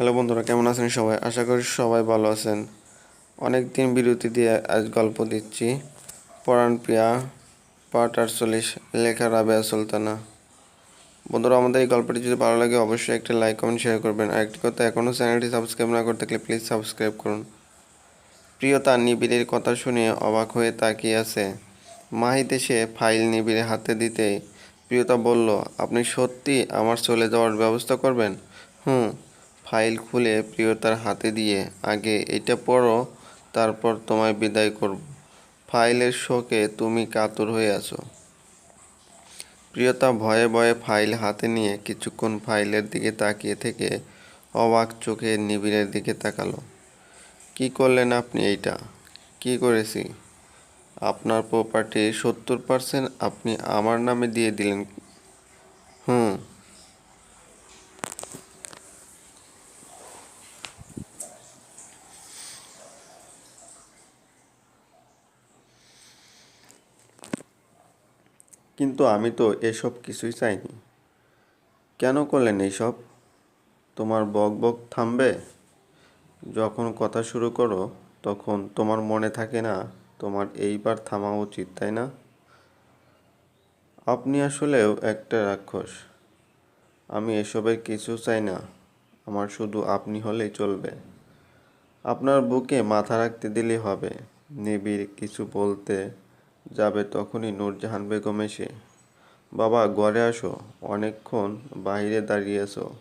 Hello বন্ধুরা, কেমন আছেন সবাই? আশা করি সবাই ভালো আছেন। অনেক দিন বিরতি দিয়ে আজ গল্প দিচ্ছি। পরাণ প্রিয়া পার্ট আটচল্লিশ লেখা রাবেয়া সুলতানা। বন্ধুরা, আমাদের এই গল্পটি যদি ভালো লাগে, অবশ্যই একটা লাইক, কমেন্ট শেয়ার করবেন। আর একটি কথা, এখনও চ্যানেলটি সাবস্ক্রাইব না করে থাকলে প্লিজ সাবস্ক্রাইব করুন। প্রিয়তা নিবিড়ের কথা শুনে অবাক হয়ে তাকিয়ে আছে। মাহিতে সে ফাইল নিবিড়ে হাতে দিতে প্রিয়তা বলল, আপনি সত্যি আমার চলে যাওয়ার ব্যবস্থা করবেন? হুম। ফাইল খুলে প্রিয়তার হাতে দিয়ে, আগে এটা পড়ো, তারপর তোমায় বিদায় করব। ফাইলের শোকে তুমি কাতর হয়ে আছো প্রিয়তা ভয়ে ভয়ে ফাইল হাতে নিয়ে কিছুক্ষণ ফাইলের দিকে তাকিয়ে থেকে অবাক চোখে নিবিড়ের দিকে তাকালো। কি করলেন আপনি এইটা? কি করেছি? আপনার প্রপার্টি সত্তর পার্সেন্ট আপনি আমার নামে দিয়ে দিলেন। হুম কিন্তু আমি তো এসব কিছুই চাইনি। কেন করলেন এইসব? তোমার বক বক থামবে? যখন কথা শুরু করো, তখন তোমার মনে থাকে না, তোমার এইবার থামা উচিত, তাই না? আপনি আসলেও একটা রাক্ষস। আমি এসবের কিছু চাই না। আমার শুধু আপনি হলেই চলবে। আপনার বুকে মাথা রাখতে দিলেই হবে। নিবিড় কিছু বলতে যাবে তখনই নূরজাহান বেগম এসে, বাবা, ঘরে আসো, অনেকক্ষণ বাইরে দাঁড়িয়ে আছো।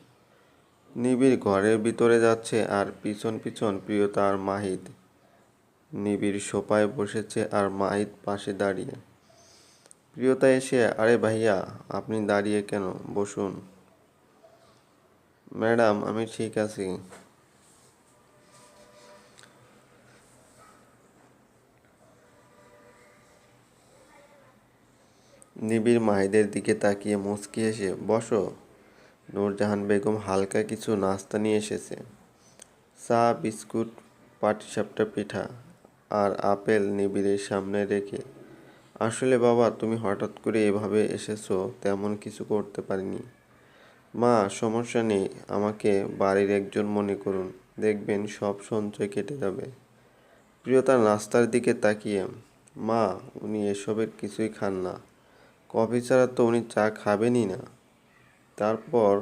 নিবিড় ঘরের ভিতরে যাচ্ছে আর পিছন পিছন প্রিয়তা আর মাহিদ নিবিড় সোপায় বসেছে আর মাহিদ পাশে দাঁড়িয়ে। প্রিয়তা এসে, আরে ভাইয়া, আপনি দাঁড়িয়ে কেন? বসুন। ম্যাডাম, আমি ঠিক আছি। নিবিড় মাহিদের দিকে তাকিয়ে মুচকি এসে বসো। নূরজাহান বেগম হালকা কিছু নাস্তা নিয়ে এসেছে। চা, বিস্কুট, পাটিসাপটা পিঠা আর আপেল নিবিড়ের সামনে রেখে, আসলে বাবা, তুমি হঠাৎ করে এভাবে এসেছ, তেমন কিছু করতে পারিনি। মা, সমস্যা নেই, আমাকে বাড়ির একজন মনে করুন, দেখবেন সব সঞ্চয় কেটে যাবে। প্রিয়তা নাস্তার দিকে তাকিয়ে, মা, উনি এসবের কিছুই খান না। কফি ছাড়া তো উনি চা খাবেনই না। তারপর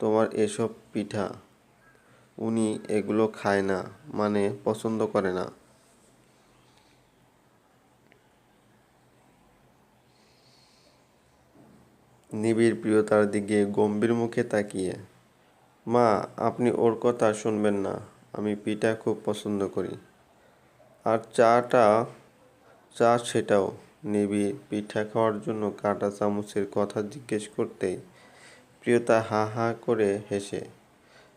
তোমার এসব পিঠা, উনি এগুলো খায় না মানে পছন্দ করে না। নিবিড় প্রিয়তার দিকে গম্ভীর মুখে তাকিয়ে, মা, আপনি ওর কথা শুনবেন না, আমি পিঠা খুব পছন্দ করি। আর চাটা, চা সেটাও। নিবিড় পিঠা খাওয়ার জন্য কাঁটা চামচের কথা জিজ্ঞেস করতেই প্রিয়তা হা হা করে হেসে,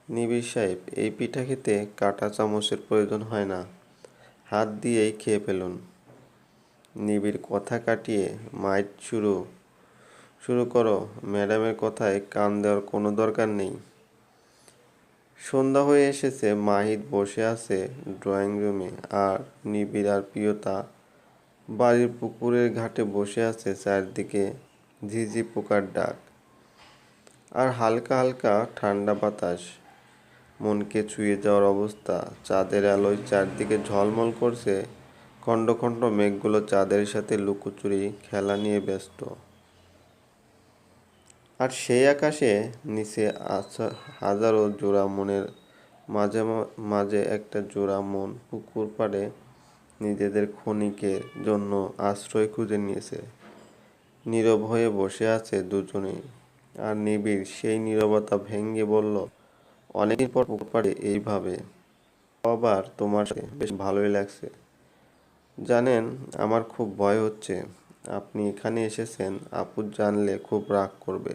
নিবিড় সাহেব, এই পিঠা খেতে কাঁটা চামচের প্রয়োজন হয় না। হাত দিয়েই খেয়ে ফেলুন। নিবিড় কথা কাটিয়ে মাইট শুরু শুরু করো, ম্যাডামের কথায় কান দেওয়ার কোনো দরকার নেই। সন্ধ্যা হয়ে এসেছে মাহিদ বসে আছে ড্রয়িং রুমে, আর নিবিড় আর প্রিয়তা বাড়ির পুকুরের ঘাটে বসে আছে চারদিকে ঝিঝি পোকার ডাক আর হালকা হালকা ঠান্ডা বাতাস। মনকে ছুঁয়ে যাওয়ার অবস্থা, চাঁদের আলোয় চারদিকে ঝলমল করছে খণ্ড খণ্ড মেঘগুলো চাঁদের সাথে লুকোচুরি খেলা নিয়ে ব্যস্ত। আর সেই আকাশে নিচে হাজারো জোড়া মনের মাঝে মাঝে একটা জোড়া মন পুকুর পাড়ে নিজেদের ক্ষণিকের জন্য আশ্রয় খুঁজে নিয়েছে। নীরব হয়ে বসে আছে দুজনেই। আর নিবিড় সেই নীরবতা ভেঙে বলল, অনেকদিন পর পাড়ে এইভাবে। আবার তোমার বেশ ভালোই লাগছে। জানেন, আমার খুব ভয় হচ্ছে। আপনি এখানে এসেছেন, আপু জানলে খুব রাগ করবে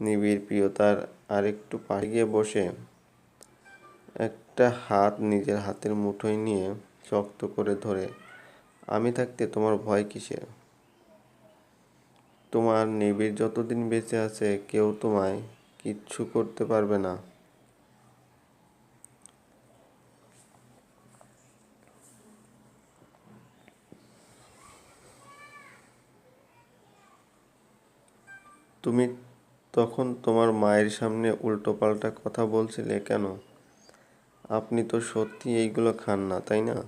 নিবিড় প্রিয়তার আরেকটু পাশে গিয়ে বসে, একটা হাত নিজের হাতের মুঠোয় নিয়ে শক্ত করে ধরে, আমি থাকতে তোমার ভয় কিসের? তোমার নিবিড় যতদিন বেঁচে আছে কেউ তোমায় কিচ্ছু করতে পারবে না। তুমি তখন তোমার মায়ের সামনে উল্টোপাল্টা কথা বলছিলে কেন? আপনি তো সত্যি এইগুলো খান না, তাই না?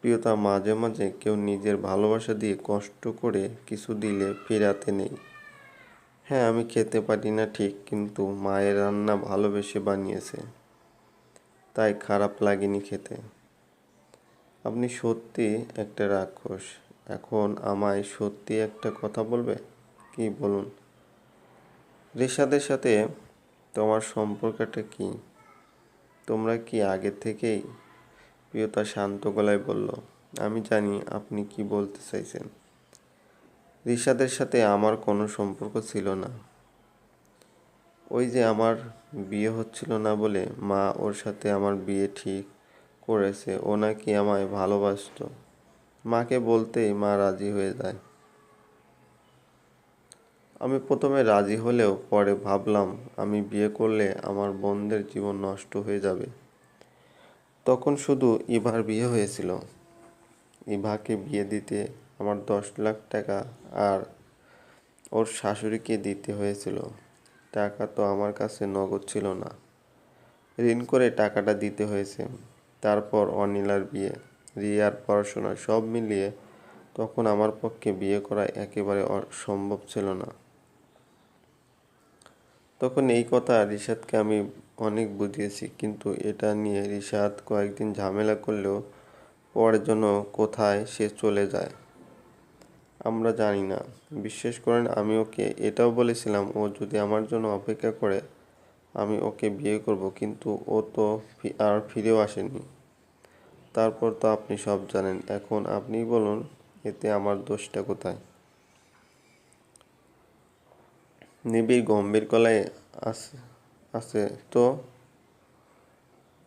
প্রিয়তা, মাঝে মাঝে কেউ নিজের ভালোবাসা দিয়ে কষ্ট করে কিছু দিলে ফেরাতে নেই। হ্যাঁ আমি খেতে পারি না ঠিক, কিন্তু মায়ের রান্না ভালোবেসে বানিয়েছে। তাই খারাপ লাগেনি খেতে। আপনি সত্যি একটা রাক্ষস। এখন আমায় সত্যি একটা কথা বলবে? কি বলুন? রেশাদের সাথে তোমার সম্পর্কটা কি? তোমরা কি আগে থেকেই প্রিয়তা শান্ত গলায় বলল, আমি জানি আপনি কি বলতে চাইছেন। রিশাদের সাথে আমার কোনো সম্পর্ক ছিল না। ওই যে আমার বিয়ে হচ্ছিল না বলে মা ওর সাথে আমার বিয়ে ঠিক করেছে, ও নাকি আমায় ভালোবাসতো। মাকে বলতেই মা রাজি হয়ে যায়। আমি প্রথমে রাজি হলেও পরে ভাবলাম, আমি বিয়ে করলে আমার বোনদের জীবন নষ্ট হয়ে যাবে। তখন শুধু ইভার বিয়ে হয়েছিল। ইভাকে বিয়ে দিতে আমার দশ লাখ টাকা আর ওর শাশুড়িকে দিতে হয়েছিল। টাকা তো আমার কাছে নগদ ছিল না। ঋণ করে টাকাটা দিতে হয়েছে। তারপর অনিলার বিয়ে, রিয়ার পড়াশোনা সব মিলিয়ে তখন আমার পক্ষে বিয়ে করা একেবারে সম্ভব ছিল না। তখন এই কথা রিশাদকে আমি অনেক বুঝিয়েছি, কিন্তু এটা নিয়ে রিশাদ কয়েকদিন ঝামেলা করলেও পরের জন্য কোথায় সে চলে যায়, আমরা জানি না। বিশ্বাস করেন, আমি ওকে এটাও বলেছিলাম, ও যদি আমার জন্য অপেক্ষা করে, আমি ওকে বিয়ে করব। কিন্তু ও তো আর ফিরেও আসেনি। তারপর তো আপনি সব জানেন। এখন আপনিই বলুন, এতে আমার দোষটা কোথায়? নিবিড় গম্ভীর গলায় আছে আছে তো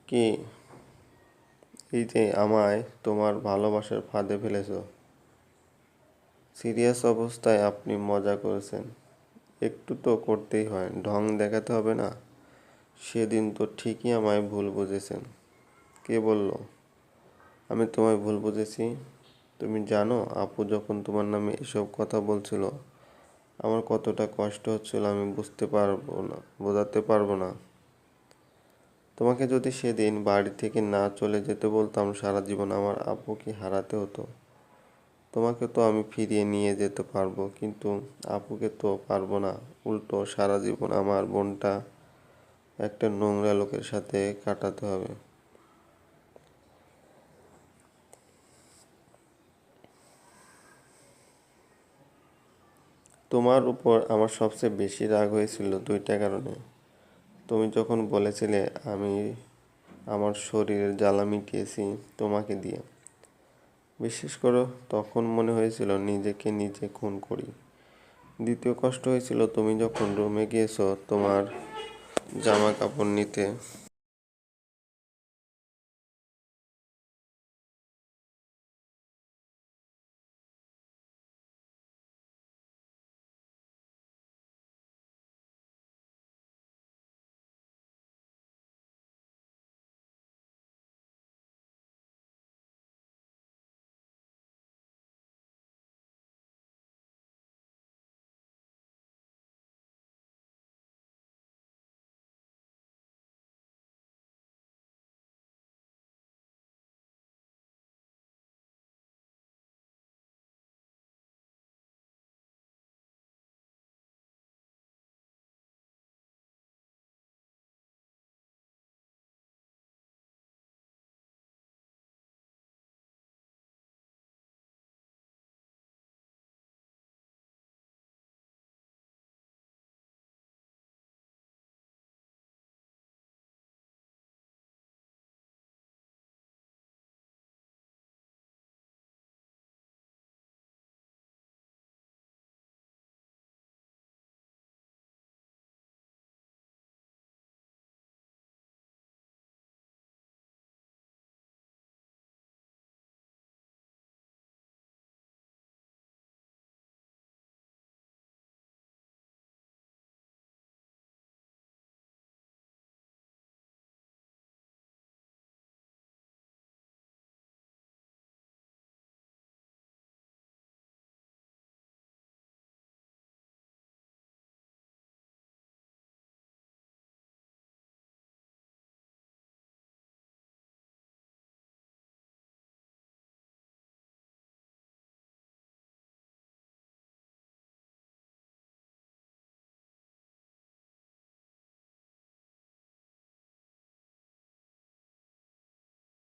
কি এই যে আমায় তোমার ভালোবাসার ফাঁদে ফেলেছ? সিরিয়াস অবস্থায় আপনি মজা করেছেন। একটু তো করতেই হয়, ঢং দেখাতে হবে না। সেদিন তো ঠিকই আমায় ভুল বুঝেছেন। কে বলল? আমি তোমায় ভুল বুঝেছি। তুমি জানো, আপু যখন তোমার নামে এসব কথা বলছিল আমার কতটা কষ্ট হচ্ছিল আমি বুঝতে পারব না, বোঝাতে পারব না। তোমাকে যদি সেদিন বাড়ি থেকে না চলে যেতে বলতাম, সারা জীবন আমার আপুকে হারাতে হতো। তোমাকে তো আমি ফিরিয়ে নিয়ে যেতে পারব, কিন্তু আপুকে তো পারব না। উল্টো সারা জীবন আমার বোনটা একটা নোংরা লোকের সাথে কাটাতে হবে। তোমার উপর আমার সবচেয়ে বেশি রাগ হয়েছিল দুইটা কারণে। তুমি যখন বলেছিলে, আমি আমার শরীরের জ্বালা মিটিয়েছি তোমাকে দিয়ে। বিশ্বাস করো, তখন মনে হয়েছিল নিজেকে নিজে খুন করি। দ্বিতীয় কষ্ট হয়েছিল তুমি যখন রুমে গিয়েছো তোমার জামা কাপড় নিতে।